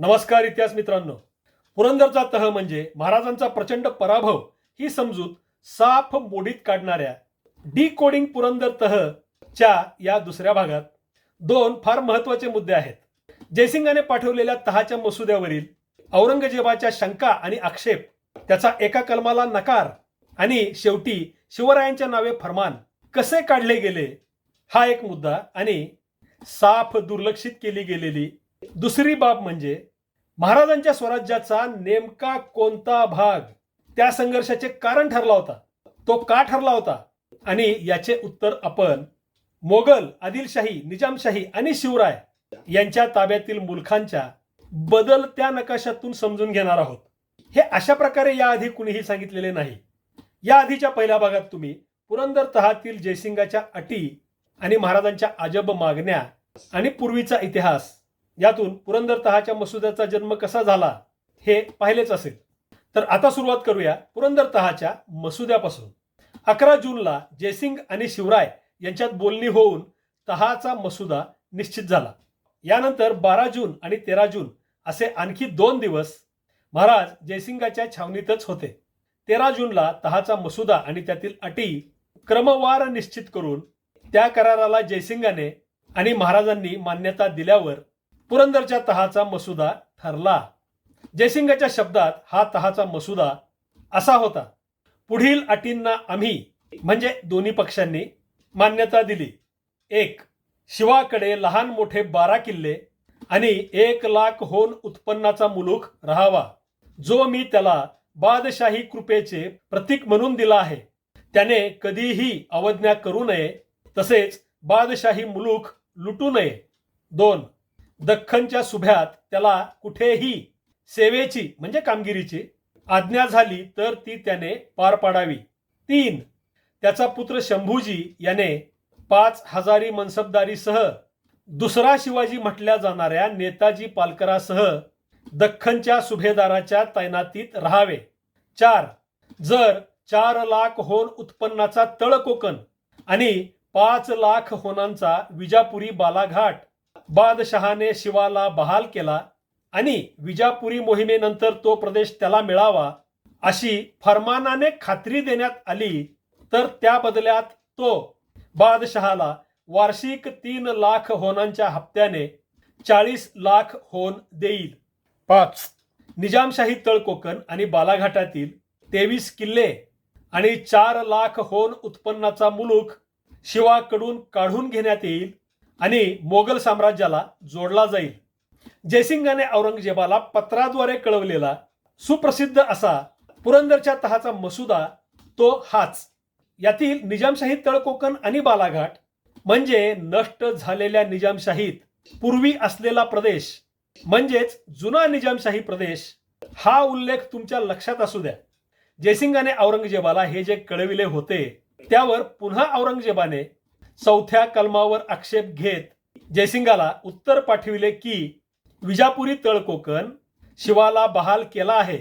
नमस्कार इतिहास मित्रांनो. पुरंदरचा तह म्हणजे महाराजांचा प्रचंड पराभव ही समजूत साफ मोडीत काढणाऱ्या डी कोडिंग पुरंदर तह च्या या दुसऱ्या भागात दोन फार महत्त्वाचे मुद्दे आहेत. जयसिंगाने पाठवलेल्या तहाच्या मसुद्यावरील औरंगजेबाच्या शंका आणि आक्षेप त्याचा एका कलमाला नकार आणि शेवटी शिवरायांच्या नावे फरमान कसे काढले गेले हा एक मुद्दा आणि साफ दुर्लक्षित केली गेलेली दुसरी बाब म्हणजे महाराजांच्या स्वराज्याचा नेमका कोणता भाग त्या संघर्षाचे कारण ठरला होता? तो का ठरला होता? आणि याचे उत्तर आपण मोगल आदिलशाही निजामशाही आणि शिवराय यांच्या ताब्यातील मुलखांच्या बदलत्या नकाशातून समजून घेणार आहोत. हे अशा प्रकारे याआधी कुणीही सांगितलेले नाही. या आधीच्या पहिल्या भागात तुम्ही पुरंदर तहातील जयसिंगाच्या अटी आणि महाराजांच्या अजब मागण्या आणि पूर्वीचा इतिहास यातून पुरंदर तहाच्या मसुद्याचा जन्म कसा झाला हे पाहिलेच असेल. तर आता सुरुवात करूया पुरंदर तहाच्या मसुद्यापासून. अकरा जूनला जयसिंग आणि शिवराय यांच्यात बोलणी होऊन तहाचा मसुदा निश्चित झाला. यानंतर बारा जून आणि तेरा जून असे आणखी दोन दिवस महाराज जयसिंगाच्या छावणीतच होते. तेरा जूनला तहाचा मसुदा आणि त्यातील अटी क्रमवार निश्चित करून त्या कराराला जयसिंगाने आणि महाराजांनी मान्यता दिल्यावर पुरंदरच्या तहाचा मसुदा ठरला. जयसिंगाच्या शब्दात हा तहाचा मसुदा असा होता. पुढील अटींना आम्ही म्हणजे दोन्ही पक्षांनी मान्यता दिली. एक शिवाकडे लहान मोठे बारा किल्ले आणि एक लाख होन उत्पन्नाचा मुलूक राहावा. जो मी त्याला बादशाही कृपेचे प्रतीक म्हणून दिला आहे. त्याने कधीही अवज्ञा करू नये तसेच बादशाही मुलूक लुटू नये. दोन दख्खनच्या सुभ्यात त्याला कुठेही सेवेची म्हणजे कामगिरीची आज्ञा झाली तर ती त्याने पार पाडावी. तीन त्याचा पुत्र शंभूजी याने पाच हजारी मनसबदारीसह दुसरा शिवाजी म्हटल्या जाणाऱ्या नेताजी पालकरासह दख्खनच्या सुभेदाराच्या तैनातीत राहावे. चार जर चार लाख होन उत्पन्नाचा तळ कोकण आणि पाच लाख होनांचा विजापुरी बालाघाट बादशहाने शिवाला बहाल केला आणि विजापुरी मोहिमेनंतर तो प्रदेश त्याला मिळावा अशी फरमानाने खात्री देण्यात आली तर त्या बदल्यात तो बादशहाला वार्षिक तीन लाख होनांच्या हप्त्याने चाळीस लाख होन देईल. पाच. निजामशाही तळकोकण आणि बालाघाटातील तेवीस किल्ले आणि चार लाख होन उत्पन्नाचा मुलूक शिवाकडून काढून घेण्यात येईल आणि मोगल साम्राज्याला जोडला जाईल. जयसिंगाने औरंगजेबाला पत्राद्वारे कळवलेला सुप्रसिद्ध असा पुरंदरच्या तहाचा मसुदा तो हाच. यातील निजामशाही तळकोकण आणि बालाघाट म्हणजे नष्ट झालेल्या निजामशाहीत पूर्वी असलेला प्रदेश म्हणजेच जुना निजामशाही प्रदेश हा उल्लेख तुमच्या लक्षात असू द्या. जयसिंगाने औरंगजेबाला हे जे कळविले होते त्यावर पुन्हा औरंगजेबाने चौथ्या कलमावर आक्षेप घेत जयसिंगाला उत्तर पाठविले की विजापुरी तळकोकण शिवाला बहाल केला आहे.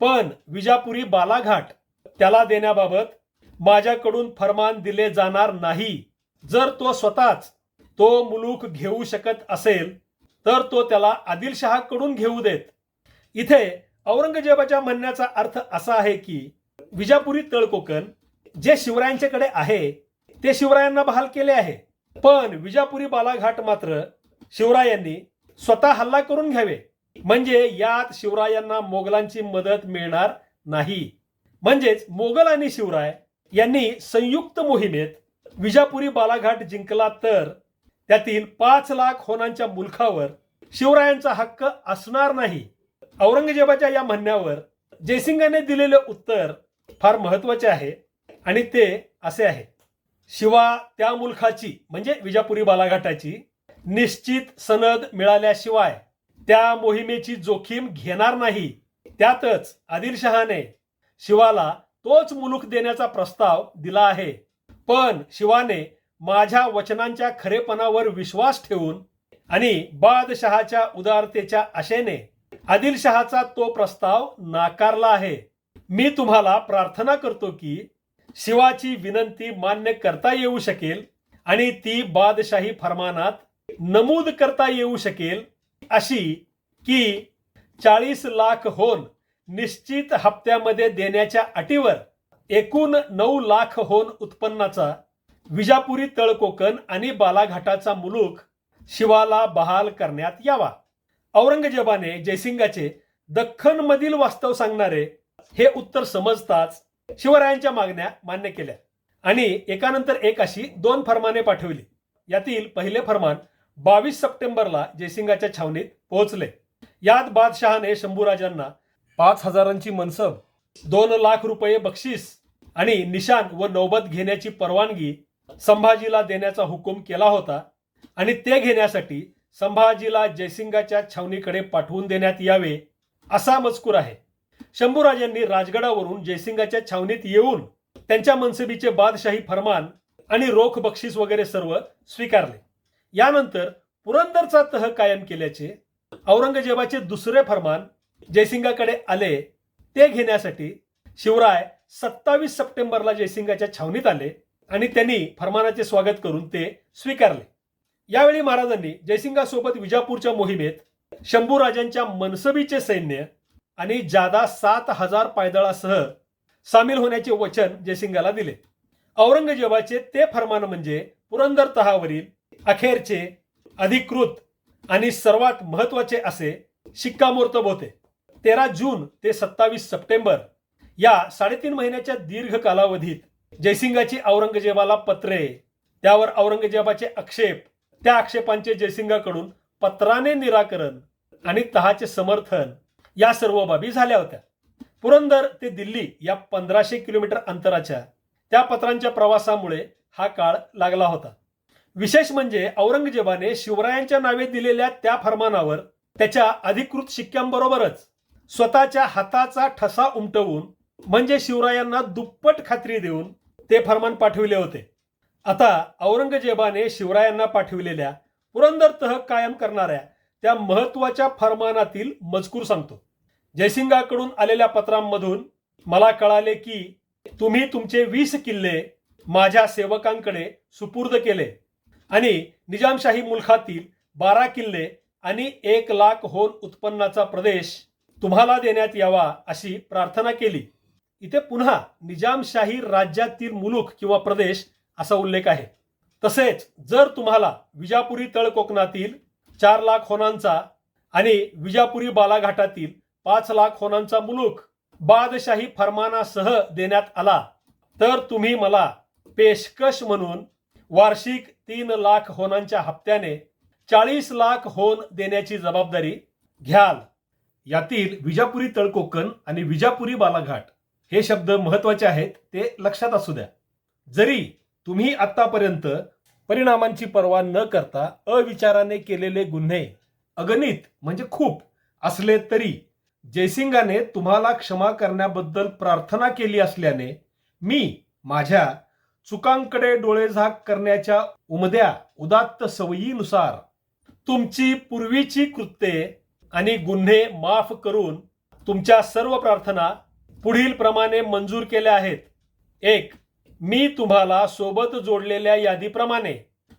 पण विजापुरी बालाघाट त्याला देण्याबाबत माझ्याकडून फरमान दिले जाणार नाही. जर तो स्वतःच तो मुलूक घेऊ शकत असेल तर तो त्याला आदिलशहाकडून घेऊ देत. इथे औरंगजेबाच्या म्हणण्याचा अर्थ असा आहे की विजापुरी तळकोकण जे शिवरायांच्याकडे आहे ते शिवरायांना बहाल केले आहे. पण विजापुरी बालाघाट मात्र शिवरायांनी स्वतः हल्ला करून घ्यावे. म्हणजे यात शिवरायांना मोगलांची मदत मिळणार नाही. म्हणजेच मोगल आणि शिवराय यांनी संयुक्त मोहिमेत विजापुरी बालाघाट जिंकला तर त्यातील पाच लाख होनांच्या मुलखावर शिवरायांचा हक्क असणार नाही. औरंगजेबाच्या या म्हणण्यावर जयसिंगाने दिलेले उत्तर फार महत्त्वाचे आहे आणि ते असे आहे. शिवा त्या मुलखाची म्हणजे विजापुरी बालाघाटाची निश्चित सनद मिळाल्याशिवाय त्या मोहिमेची जोखीम घेणार नाही. त्यातच आदिलशहाने शिवाला तोच मुलूक देण्याचा प्रस्ताव दिला आहे. पण शिवाने माझ्या वचनांच्या खरेपणावर विश्वास ठेवून आणि बादशहाच्या उदारतेच्या आशेने आदिलशहाचा तो प्रस्ताव नाकारला आहे. मी तुम्हाला प्रार्थना करतो की शिवाची विनंती मान्य करता येऊ शकेल आणि ती बादशाही फरमानात नमूद करता येऊ शकेल अशी की चाळीस लाख होन निश्चित हप्त्यामध्ये देण्याच्या अटीवर एकूण नऊ लाख होन उत्पन्नाचा विजापुरी तळकोकण आणि बालाघाटाचा मुलूक शिवाला बहाल करण्यात यावा. औरंगजेबाने जयसिंगाचे दख्खनमधील वास्तव सांगणारे हे उत्तर समजताच शिवरायांच्या मागण्या मान्य केल्या. आणि एकानंतर एक अशी दोन फरमाने पाठवली. यातील पहिले फरमान बावीस सप्टेंबरला जयसिंगाच्या छावणीत पोहोचले. यात बादशहाने शंभूराजांना पाच हजारांची मनसब दोन लाख रुपये बक्षीस आणि निशान व नौबत घेण्याची परवानगी संभाजीला देण्याचा हुकूम केला होता आणि ते घेण्यासाठी संभाजीला जयसिंगाच्या छावणीकडे पाठवून देण्यात यावे असा मजकूर आहे. शंभूराजांनी राजगडावरून जयसिंगाच्या छावणीत येऊन त्यांच्या मनसबीचे बादशाही फरमान आणि रोख बक्षीस वगैरे सर्व स्वीकारले. यानंतर पुरंदरचा तह कायम केल्याचे औरंगजेबाचे दुसरे फरमान जयसिंगाकडे आले ते घेण्यासाठी शिवराय सत्तावीस सप्टेंबरला जयसिंगाच्या छावणीत आले आणि त्यांनी फरमानाचे स्वागत करून ते स्वीकारले. यावेळी महाराजांनी जयसिंगासोबत विजापूरच्या मोहिमेत शंभूराजांच्या मनसबीचे सैन्य आणि जादा सात हजार पायदळासह सामील होण्याचे वचन जयसिंगाला दिले. औरंगजेबाचे ते फरमान म्हणजे पुरंदर तहावरील अखेरचे अधिकृत आणि सर्वात महत्त्वाचे असे शिक्कामोर्तब होते. तेरा जून ते सत्तावीस सप्टेंबर या साडेतीन महिन्याच्या दीर्घ कालावधीत जयसिंगाची औरंगजेबाला पत्रे त्यावर औरंगजेबाचे आक्षेप त्या आक्षेपांचे जयसिंगाकडून पत्राने निराकरण आणि तहाचे समर्थन या सर्व बाबी झाल्या होत्या. पुरंदर ते दिल्ली या पंधराशे किलोमीटर अंतराच्या त्या पत्रांच्या प्रवासामुळे हा काळ लागला होता. विशेष म्हणजे औरंगजेबाने शिवरायांच्या नावे दिलेल्या त्या फरमानावर त्याच्या अधिकृत शिक्क्यांबरोबरच स्वतःच्या हाताचा ठसा उमटवून म्हणजे शिवरायांना दुप्पट खात्री देऊन ते फरमान पाठविले होते. आता औरंगजेबाने शिवरायांना पाठविलेल्या पुरंदर तह कायम करणाऱ्या त्या महत्त्वाच्या फरमानातील मजकूर सांगतो. जयसिंगाकडून आलेल्या पत्रांमधून मला कळाले की तुम्ही तुमचे वीस किल्ले माझ्या सेवकांकडे सुपूर्द केले आणि निजामशाही मुलखातील बारा किल्ले आणि एक लाख होन उत्पन्नाचा प्रदेश तुम्हाला देण्यात यावा अशी प्रार्थना केली. इथे पुन्हा निजामशाही राज्यातील मुलूक किंवा प्रदेश असा उल्लेख आहे. तसेच जर तुम्हाला विजापुरी तळकोकणातील चार लाख होनांचा आणि विजापुरी बालाघाटातील पाच लाख होनांचा मुलूक बादशाही फरमानासह देण्यात आला. तर तुम्ही मला पेशकश म्हणून वार्षिक तीन लाख होनांच्या हप्त्याने चाळीस लाख होन देण्याची जबाबदारी घ्याल. यातील विजापुरी तळकोकण आणि विजापुरी बालाघाट हे शब्द महत्त्वाचे आहेत ते लक्षात असू द्या. जरी तुम्ही आतापर्यंत परिणामांची पर्वा न करता अविचाराने केलेले गुन्हे अगणित म्हणजे खूप असले तरी जयसिंगाने तुम्हाला क्षमा करण्याबद्दल प्रार्थना केली असल्याने मी माझ्या चुकांकडे डोळेझाक करण्याच्या उमद्या उदात्त सवयीनुसार तुमची पूर्वीची कृत्ये आणि गुन्हे माफ करून तुमच्या सर्व प्रार्थना पुढील प्रमाणे मंजूर केल्या आहेत. एक मी तुम्हाला सोबत जोडलेल्या यादीप्रमाणे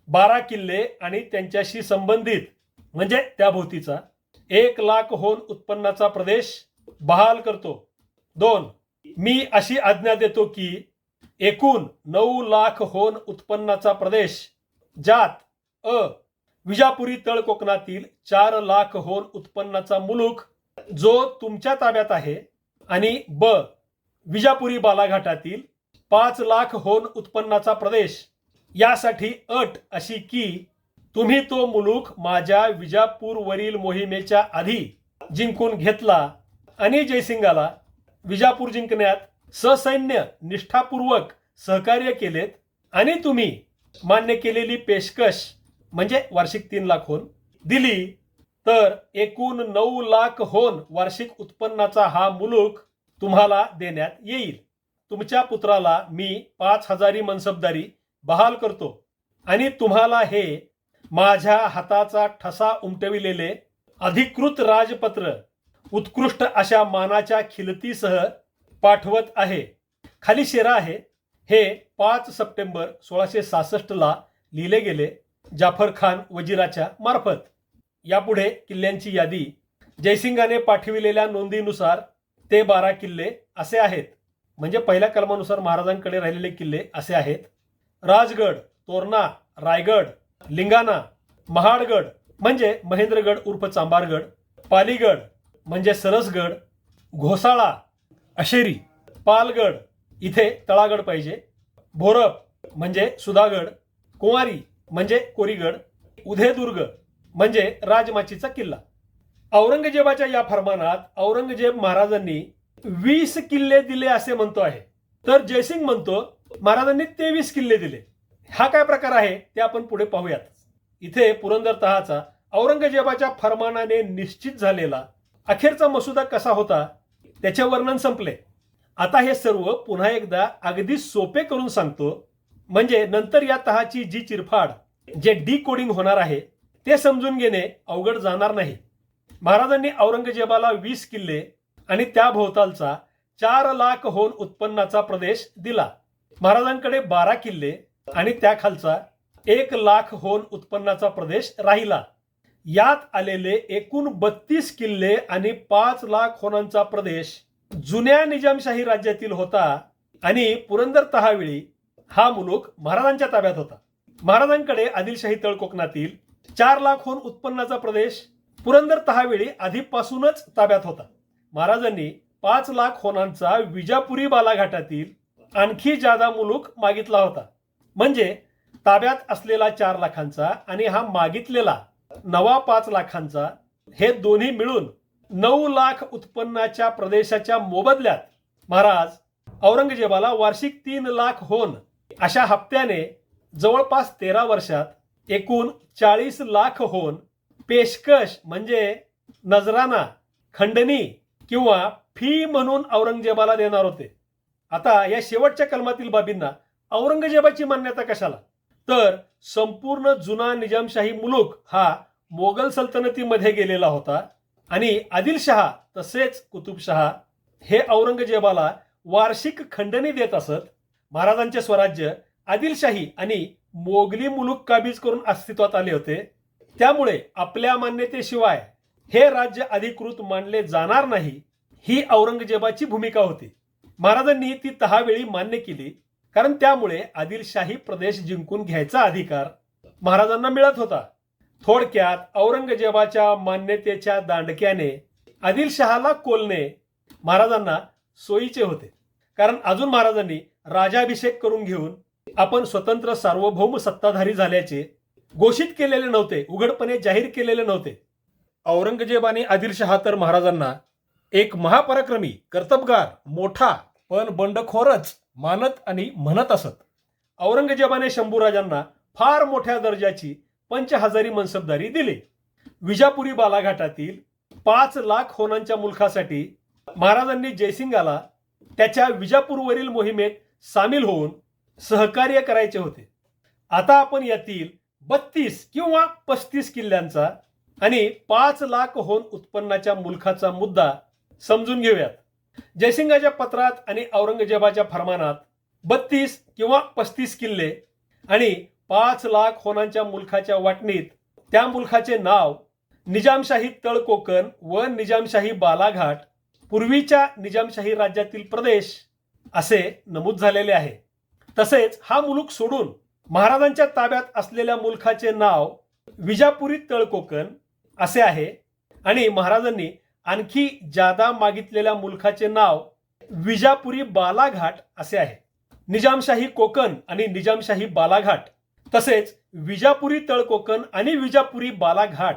बारा किल्ले आणि त्यांच्याशी संबंधित म्हणजे त्या भोवतीचा एक लाख होन उत्पन्नाचा प्रदेश बहाल करतो. दोन मी अशी आज्ञा देतो की एकूण नऊ लाख होन उत्पन्नाचा प्रदेश ज्यात अ विजापुरी तळकोकणातील चार लाख होन उत्पन्नाचा मुलूक जो तुमच्या ताब्यात आहे आणि ब विजापुरी बालाघाटातील पाच लाख होन उत्पन्नाचा प्रदेश यासाठी अट अशी की तुम्ही तो मुलूक माझ्या विजापूरवरील मोहिमेच्या आधी जिंकून घेतला. आणि जयसिंगाला विजापूर जिंकण्यात ससैन्य निष्ठापूर्वक सहकार्य केलेत. आणि तुम्ही मान्य केलेली पेशकश म्हणजे वार्षिक तीन लाखहून दिली. तर एकूण नऊ लाख होन वार्षिक उत्पन्नाचा हा मुलूक तुम्हाला देण्यात येईल. तुमच्या पुत्राला मी पाच हजारी मनसबदारी बहाल करतो. आणि तुम्हाला हे माझ्या हाताचा ठसा उमटविलेले अधिकृत राजपत्र उत्कृष्ट अशा मानाच्या खिलतीसह पाठवत आहे. खाली शेरा आहे. हे पाच सप्टेंबर सोळाशे सहासष्टला लिहिले गेले जाफर खान वजीराच्या मार्फत. यापुढे किल्ल्यांची यादी जयसिंगाने पाठविलेल्या नोंदीनुसार ते बारा किल्ले असे आहेत. म्हणजे पहिल्या कलमानुसार महाराजांकडे राहिलेले किल्ले असे आहेत. राजगड तोरणा रायगड लिंगाणा महाडगड म्हणजे महेंद्रगड उर्फ चांबारगड पालीगड म्हणजे सरसगड घोसाळा अशेरी पालगड इथे तळागड पाहिजे भोरप म्हणजे सुधागड कुंवारी म्हणजे कोरीगड उधेदुर्ग म्हणजे राजमाचीचा किल्ला. औरंगजेबाच्या या फरमानात औरंगजेब महाराजांनी वीस किल्ले दिले असे म्हणतो आहे. तर जयसिंग म्हणतो महाराजांनी तेवीस किल्ले दिले. हा काय प्रकार आहे ते आपण पुढे पाहूयात. इथे पुरंदर तहाचा औरंगजेबाच्या फरमानाने निश्चित झालेला अखेरचा मसुदा कसा होता त्याचे वर्णन संपले. आता हे सर्व पुन्हा एकदा अगदी सोपे करून सांगतो. म्हणजे नंतर या तहाची जी चिरफाड जे डी कोडिंग होणार आहे ते समजून घेणे अवघड जाणार नाही. महाराजांनी औरंगजेबाला वीस किल्ले आणि त्या भोवतालचा चार लाख होन उत्पन्नाचा प्रदेश दिला. महाराजांकडे बारा किल्ले आणि त्याखालचा एक लाख होन उत्पन्नाचा प्रदेश राहिला. यात आलेले एकूण बत्तीस किल्ले आणि पाच लाख होनांचा प्रदेश जुन्या निजामशाही राज्यातील होता आणि पुरंदर तहावेळी हा मुलूक महाराजांच्या ताब्यात होता. महाराजांकडे आदिलशाही तळ कोकणातील चार लाख होन उत्पन्नाचा प्रदेश पुरंदर तहावेळी आधीपासूनच ताब्यात होता. महाराजांनी पाच लाख होनांचा विजापुरी बालाघाटातील आणखी जादा मुलूक मागितला होता. म्हणजे ताब्यात असलेला चार लाखांचा आणि हा मागितलेला नवा पाच लाखांचा हे दोन्ही मिळून नऊ लाख उत्पन्नाच्या प्रदेशाच्या मोबदल्यात महाराज औरंगजेबाला वार्षिक तीन लाख होन अशा हप्त्याने जवळपास तेरा वर्षात एकूण चाळीस लाख होन पेशकश म्हणजे नजराना खंडणी किंवा फी म्हणून औरंगजेबाला देणार होते. आता या शेवटच्या कलमातील बाबींना औरंगजेबाची मान्यता कशाला? तर संपूर्ण जुना निजामशाही मुलुक हा मोगल सल्तनतीमध्ये गेलेला होता आणि आदिलशहा तसेच कुतुबशहा हे औरंगजेबाला वार्षिक खंडणी देत असत. महाराजांचे स्वराज्य आदिलशाही आणि मोगली मुलूक काबीज करून अस्तित्वात आले होते. त्यामुळे आपल्या मान्यतेशिवाय हे राज्य अधिकृत मानले जाणार नाही ही औरंगजेबाची भूमिका होती. महाराजांनी ती तहावेळी मान्य केली. कारण त्यामुळे आदिलशाही प्रदेश जिंकून घ्यायचा अधिकार महाराजांना मिळत होता. थोडक्यात औरंगजेबाच्या मान्यतेच्या दांडक्याने आदिलशहाला कोलणे महाराजांना सोयीचे होते. कारण अजून महाराजांनी राजाभिषेक करून घेऊन आपण स्वतंत्र सार्वभौम सत्ताधारी झाल्याचे घोषित केलेले नव्हते उघडपणे जाहीर केलेले नव्हते. औरंगजेबाने आदिलशहा तर महाराजांना एक महापराक्रमी कर्तबगार मोठा पण बंडखोरच मानत आणि म्हणत असत. औरंगजेबाने शंभूराजांना फार मोठ्या दर्जाची पंच हजारी मनसबदारी दिली. विजापुरी बालाघाटातील पाच लाख होनांच्या मुलखासाठी महाराजांनी जयसिंगाला त्याच्या विजापूरवरील मोहिमेत सामील होऊन सहकार्य करायचे होते. आता आपण यातील बत्तीस किंवा पस्तीस किल्ल्यांचा आणि पाच लाख होन उत्पन्नाच्या मुलखाचा मुद्दा समजून घेऊयात. जयसिंगाच्या पत्रात आणि औरंगजेबाच्या फरमानात बत्तीस किंवा पस्तीस किल्ले आणि पाच लाख होनांच्या मुलखाच्या वाटणीत त्या मुलखाचे नाव निजामशाही तळकोकण व निजामशाही बालाघाट पूर्वीच्या निजामशाही राज्यातील प्रदेश असे नमूद झालेले आहे. तसेच हा मुलूक सोडून महाराजांच्या ताब्यात असलेल्या मुलखाचे नाव विजापुरी तळकोकण असे आहे आणि महाराजांनी आणखी जादा मागितलेल्या मुलखाचे नाव विजापुरी बालाघाट असे आहे. निजामशाही कोकण आणि निजामशाही बालाघाट तसेच विजापुरी तळ कोकण आणि विजापुरी बालाघाट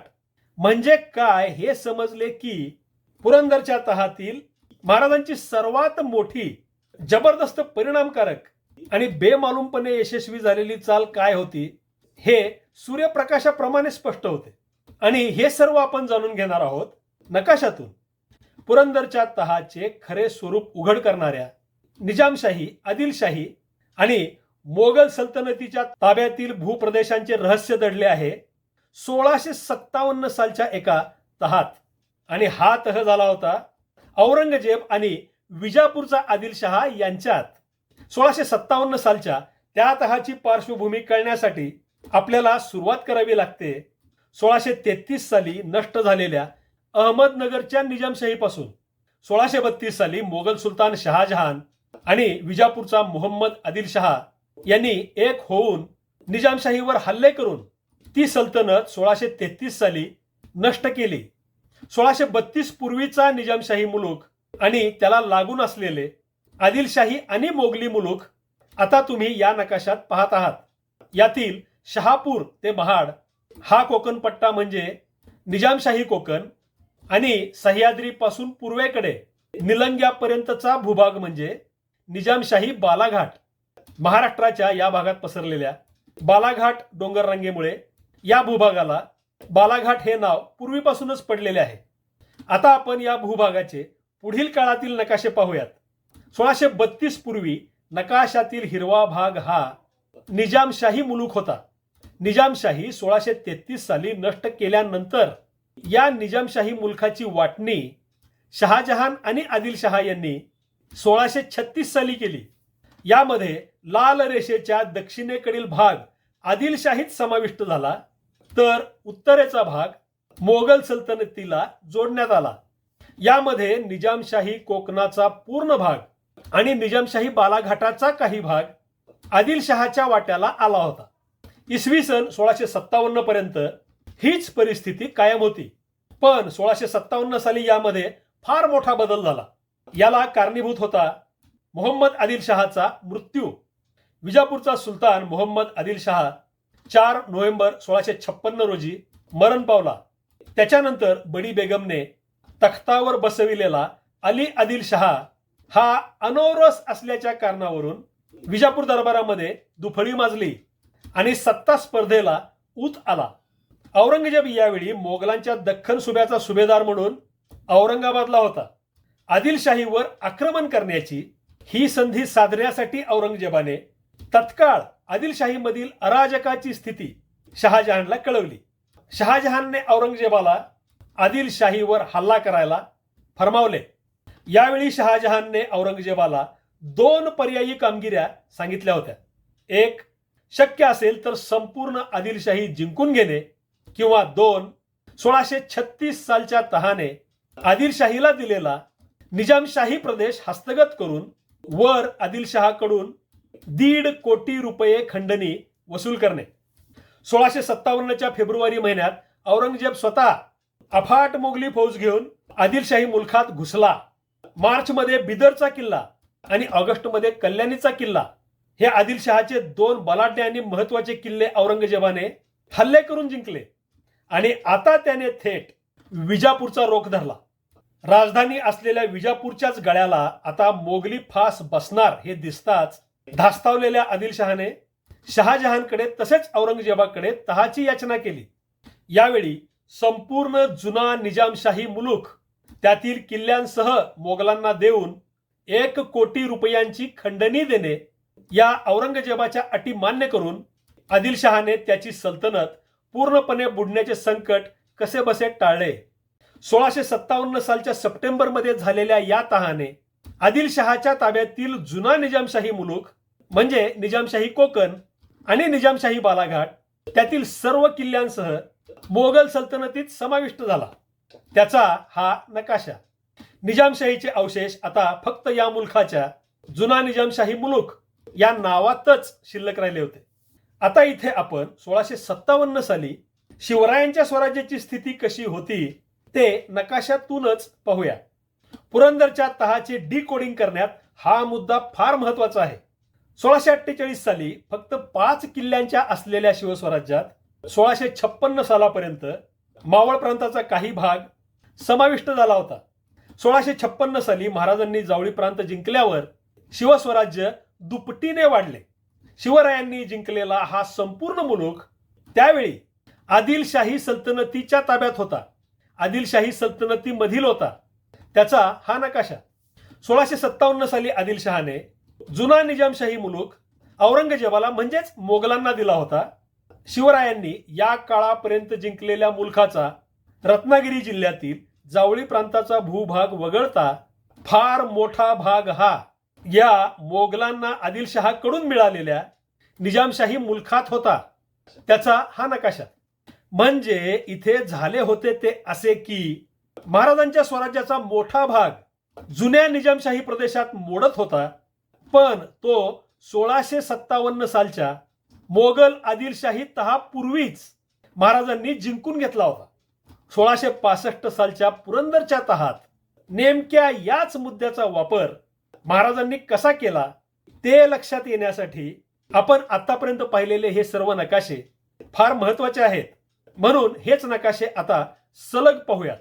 म्हणजे काय हे समजले की पुरंदरच्या तहातील महाराजांची सर्वात मोठी जबरदस्त परिणामकारक आणि बेमालूमपणे यशस्वी झालेली चाल काय होती हे सूर्यप्रकाशाप्रमाणे स्पष्ट होते. आणि हे सर्व आपण जाणून घेणार आहोत नकाशातून. पुरंदरच्या तहाचे खरे स्वरूप उघड करणाऱ्या निजामशाही आदिलशाही आणि मोगल सल्तनतीच्या ताब्यातील भूप्रदेशांचे रहस्य दडले आहे. सोळाशे सत्तावन्न सालच्या एका तहात आणि हा तह झाला होता औरंगजेब आणि विजापूरचा आदिलशहा यांच्यात. सोळाशे सत्तावन्न सालच्या त्या तहाची पार्श्वभूमी कळण्यासाठी आपल्याला सुरुवात करावी लागते. सोळाशे तेहतीस साली नष्ट झालेल्या अहमदनगरच्या निजामशाहीपासून. सोळाशे बत्तीस साली मोगल सुलतान शहाजहान आणि विजापूरचा मोहम्मद आदिल शहा यांनी एक होऊन निजामशाहीवर हल्ले करून ती सल्तनत सोळाशे तेहतीस साली नष्ट केली. सोळाशे बत्तीस पूर्वीचा निजामशाही मुलूक आणि त्याला लागून असलेले आदिलशाही आणि मोगली मुलूक आता तुम्ही या नकाशात पाहत आहात. यातील शहापूर ते महाड हा कोकण पट्टा म्हणजे निजामशाही कोकण आणि सह्याद्रीपासून पूर्वेकडे निलंग्यापर्यंतचा भूभाग म्हणजे निजामशाही बालाघाट महाराष्ट्राच्या या भागात पसरलेल्या बालाघाट डोंगर रांगेमुळे या भूभागाला बालाघाट हे नाव पूर्वीपासूनच पडलेले आहे. आता आपण या भूभागाचे पुढील काळातील नकाशे पाहूयात. सोळाशे बत्तीस पूर्वी नकाशातील हिरवा भाग हा निजामशाही मुलूक होता. निजामशाही सोळाशे तेहतीस साली नष्ट केल्यानंतर या निजामशाही मुलखाची वाटणी शहाजहान आणि आदिलशहा यांनी सोळाशे छत्तीस साली केली. यामध्ये लाल रेषेच्या दक्षिणेकडील भाग आदिलशाहीत समाविष्ट झाला तर उत्तरेचा भाग मोगल सल्तनतीला जोडण्यात आला. यामध्ये निजामशाही कोकणाचा पूर्ण भाग आणि निजामशाही बालाघाटाचा काही भाग आदिलशहाच्या वाट्याला आला होता. इसवी सन सोळाशे सत्तावन्न पर्यंत हीच परिस्थिती कायम होती. पण सोळाशे सत्तावन्न साली यामध्ये फार मोठा बदल झाला. याला कारणीभूत होता मोहम्मद आदिल शहाचा मृत्यू. विजापूरचा सुलतान मोहम्मद आदिल शहा चार नोव्हेंबर सोळाशे छप्पन्न रोजी मरण पावला. त्याच्यानंतर बडी बेगमने तख्तावर बसविलेला अली आदिल शहा हा अनोरस असल्याच्या कारणावरून विजापूर दरबारामध्ये दुफळी माजली आणि सत्ता स्पर्धेला ऊत आला. औरंगजेब यावेळी मोगलांच्या दख्खन सुभ्याचा सुभेदार म्हणून औरंगाबादला होता. आदिलशाहीवर आक्रमण करण्याची ही संधी साधण्यासाठी औरंगजेबाने तत्काळ आदिलशाहीमधील अराजकाची स्थिती शहाजहानला कळवली. शहाजहानने औरंगजेबाला आदिलशाहीवर हल्ला करायला फरमावले. यावेळी शहाजहानने औरंगजेबाला दोन पर्यायी कामगिऱ्या सांगितल्या होत्या. एक शक्य असेल तर संपूर्ण आदिलशाही जिंकून घेणे. किंवा दोन सोळाशे छत्तीस सालच्या तहाने आदिलशाहीला दिलेला निजामशाही प्रदेश हस्तगत करून वर आदिलशहाकडून दीड कोटी रुपये खंडणी वसूल करणे. सोळाशे सत्तावन्नच्या फेब्रुवारी महिन्यात औरंगजेब स्वतः अफाट मोगली फौज घेऊन आदिलशाही मुलखात घुसला. मार्चमध्ये बिदरचा किल्ला आणि ऑगस्टमध्ये कल्याणीचा किल्ला हे आदिलशहाचे दोन बलाढ्य आणि महत्त्वाचे किल्ले औरंगजेबाने हल्ले करून जिंकले. आणि आता त्याने थेट विजापूरचा रोख धरला. राजधानी असलेल्या विजापूरच्याच गळ्याला आता मोगली फास बसणार हे दिसताच धास्तावलेल्या आदिलशहाने शहाजहानकडे तसेच औरंगजेबाकडे तहाची याचना केली. यावेळी संपूर्ण जुना निजामशाही मुलूक त्यातील किल्ल्यांसह मोगलांना देऊन एक कोटी रुपयांची खंडणी देणे या औरंगजेबाच्या अटी मान्य करून आदिलशहाने त्याची सल्तनत पूर्णपणे बुडण्याचे संकट कसे बसे टाळले? सोळाशे सत्तावन्न सालच्या सप्टेंबरमध्ये झालेल्या या तहाने आदिलशहाच्या ताब्यातील जुना निजामशाही मुलुख म्हणजे निजामशाही कोकण आणि निजामशाही बालाघाट त्यातील सर्व किल्ल्यांसह मोगल सल्तनतीत समाविष्ट झाला. त्याचा हा नकाशा. निजामशाहीचे अवशेष आता फक्त या मुलखाच्या जुना निजामशाही मुलुख या नावातच शिल्लक राहिले होते. आता इथे आपण सोळाशे सत्तावन्न साली शिवरायांच्या स्वराज्याची स्थिती कशी होती ते नकाशातूनच पाहूया. पुरंदरच्या तहाचे डी कोडिंग करण्यात हा मुद्दा फार महत्त्वाचा आहे. सोळाशे अठ्ठेचाळीस साली फक्त पाच किल्ल्यांच्या असलेल्या शिवस्वराज्यात सोळाशे छप्पन्न सालापर्यंत मावळ प्रांताचा काही भाग समाविष्ट झाला होता. सोळाशे छप्पन्न साली महाराजांनी जावळी प्रांत जिंकल्यावर शिवस्वराज्य दुपटीने वाढले. शिवरायांनी जिंकलेला हा संपूर्ण मुलूक त्यावेळी आदिलशाही सल्तनतीच्या ताब्यात होता. आदिलशाही सल्तनतीमधील होता. त्याचा हा नकाशा. सोळाशे सत्तावन्न साली आदिलशहाने जुना निजामशाही मुलूक औरंगजेबाला म्हणजेच मोगलांना दिला होता. शिवरायांनी या काळापर्यंत जिंकलेल्या मुलखाचा रत्नागिरी जिल्ह्यातील जावळी प्रांताचा भूभाग वगळता फार मोठा भाग हा या मोगलांना आदिलशहाकडून मिळालेल्या निजामशाही मुलखात होता. त्याचा हा नकाशा. म्हणजे इथे झाले होते ते असे की महाराजांच्या स्वराज्याचा मोठा भाग जुन्या निजामशाही प्रदेशात मोडत होता. पण तो सोळाशे सत्तावन्न सालच्या मोगल आदिलशाही तहापूर्वीच महाराजांनी जिंकून घेतला होता. सोळाशे पासष्ट सालच्या पुरंदरच्या तहात नेमक्या याच मुद्द्याचा वापर महाराजांनी कसा केला ते लक्षात येण्यासाठी आपण आतापर्यंत पाहिलेले हे सर्व नकाशे फार महत्त्वाचे आहेत. म्हणून हेच नकाशे आता सलग पाहूयात.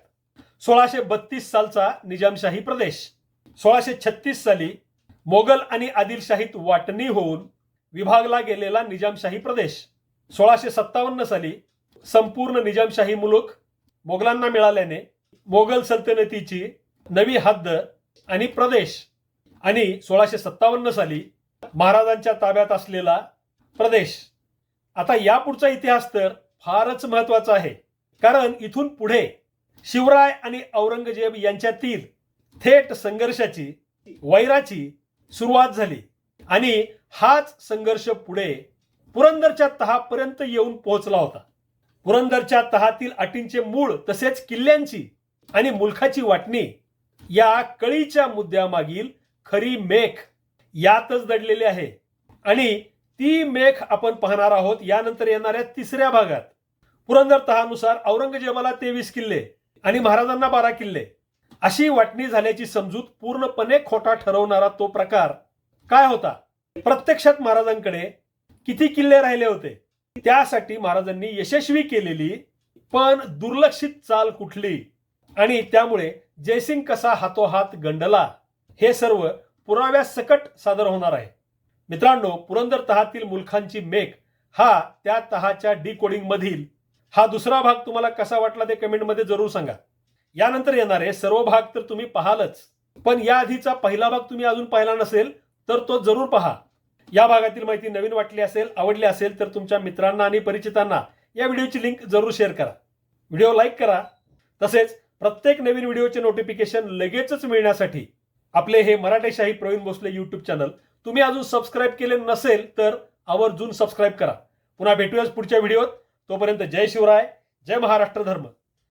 सोळाशे बत्तीस सालचा निजामशाही प्रदेश सोळाशे छत्तीस साली मोगल आणि आदिलशाहीत वाटणी होऊन विभागला गेलेला निजामशाही प्रदेश सोळाशे सत्तावन्न साली संपूर्ण निजामशाही मुलुख मोगलांना मिळाल्याने मोगल सल्तनतीची नवी हद्द आणि प्रदेश आणि सोळाशे सत्तावन्न साली महाराजांच्या ताब्यात असलेला प्रदेश. आता यापुढचा इतिहास तर फारच महत्त्वाचा आहे. कारण इथून पुढे शिवराय आणि औरंगजेब यांच्यातील थेट संघर्षाची वैराची सुरुवात झाली. आणि हाच संघर्ष पुढे पुरंदरच्या तहापर्यंत येऊन पोहोचला होता. पुरंदरच्या तहातील अटींचे मूळ तसेच किल्ल्यांची आणि मुलखाची वाटणी या कळीच्या मुद्द्यामागील खरी मेख यातच दडलेली आहे. आणि ती मेख आपण पाहणार आहोत यानंतर येणाऱ्या तिसऱ्या भागात. पुरंदर तहानुसार औरंगजेबाला तेवीस किल्ले आणि महाराजांना बारा किल्ले. अशी वाटणी झाल्याची समजूत पूर्णपणे खोटा ठरवणारा तो प्रकार काय होता? प्रत्यक्षात महाराजांकडे किती किल्ले राहिले होते? त्यासाठी महाराजांनी यशस्वी केलेली पण दुर्लक्षित चाल कुठली? आणि त्यामुळे जयसिंग कसा हातोहात गंडला? हे सर्व पुराव्यासकट सादर होणार आहे. मित्रांनो पुरंदर तहातील मुलखांची मेक हा त्या तहाच्या डिकोडिंगमधील मधील हा दुसरा भाग तुम्हाला कसा वाटला ते कमेंटमध्ये जरूर सांगा. यानंतर येणारे सर्व भाग तर तुम्ही पाहालच. पण या आधीचा पहिला भाग तुम्ही अजून पाहिला नसेल तर तो जरूर पहा. या भागातील माहिती नवीन वाटली असेल आवडली असेल तर तुमच्या मित्रांना आणि परिचितांना या व्हिडिओची लिंक जरूर शेअर करा. व्हिडिओ लाईक करा. तसेच प्रत्येक नवीन व्हिडिओचे नोटिफिकेशन लगेचच मिळण्यासाठी आपले हे मराठेशाही प्रवीण भोसले यूट्यूब चॅनल तुम्ही अजून सबस्क्राईब केले नसेल तर आवर्जून सबस्क्राईब करा. पुन्हा भेटूयाच पुढच्या व्हिडिओत तोपर्यंत जय शिवराय जय महाराष्ट्र धर्म.